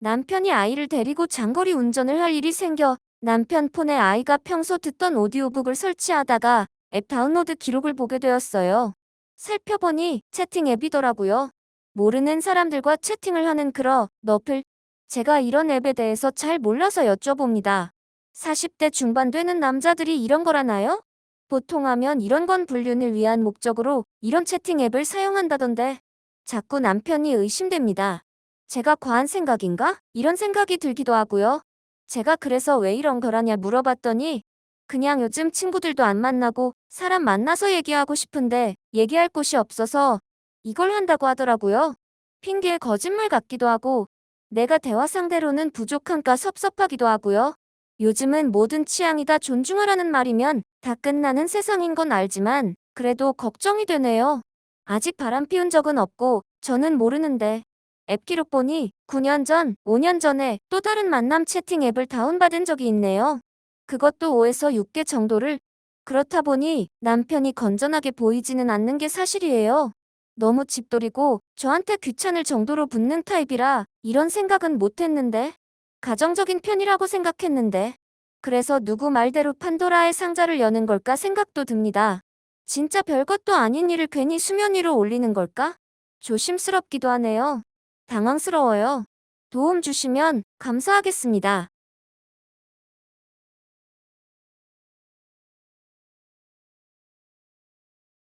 남편이 아이를 데리고 장거리 운전을 할 일이 생겨 남편 폰에 아이가 평소 듣던 오디오북을 설치하다가 앱 다운로드 기록을 보게 되었어요. 살펴보니 채팅 앱이더라고요. 모르는 사람들과 채팅을 하는 그러 너플. 제가 이런 앱에 대해서 잘 몰라서 여쭤봅니다. 40대 중반 되는 남자들이 이런 거라나요? 보통 하면 이런 건 불륜을 위한 목적으로 이런 채팅 앱을 사용한다던데 자꾸 남편이 의심됩니다. 제가 과한 생각인가? 이런 생각이 들기도 하고요. 제가 그래서 왜 이런 거라냐 물어봤더니 그냥 요즘 친구들도 안 만나고 사람 만나서 얘기하고 싶은데 얘기할 곳이 없어서 이걸 한다고 하더라고요. 핑계에 거짓말 같기도 하고 내가 대화 상대로는 부족한가 섭섭하기도 하고요. 요즘은 모든 취향이 다 존중하라는 말이면 다 끝나는 세상인 건 알지만 그래도 걱정이 되네요. 아직 바람 피운 적은 없고 저는 모르는데 앱 기록 보니 9년 전, 5년 전에 또 다른 만남 채팅 앱을 다운받은 적이 있네요. 그것도 5에서 6개 정도를 그렇다 보니 남편이 건전하게 보이지는 않는 게 사실이에요. 너무 집돌이고 저한테 귀찮을 정도로 붙는 타입이라 이런 생각은 못했는데 가정적인 편이라고 생각했는데 그래서 누구 말대로 판도라의 상자를 여는 걸까 생각도 듭니다. 진짜 별것도 아닌 일을 괜히 수면 위로 올리는 걸까? 조심스럽기도 하네요. 당황스러워요. 도움 주시면 감사하겠습니다.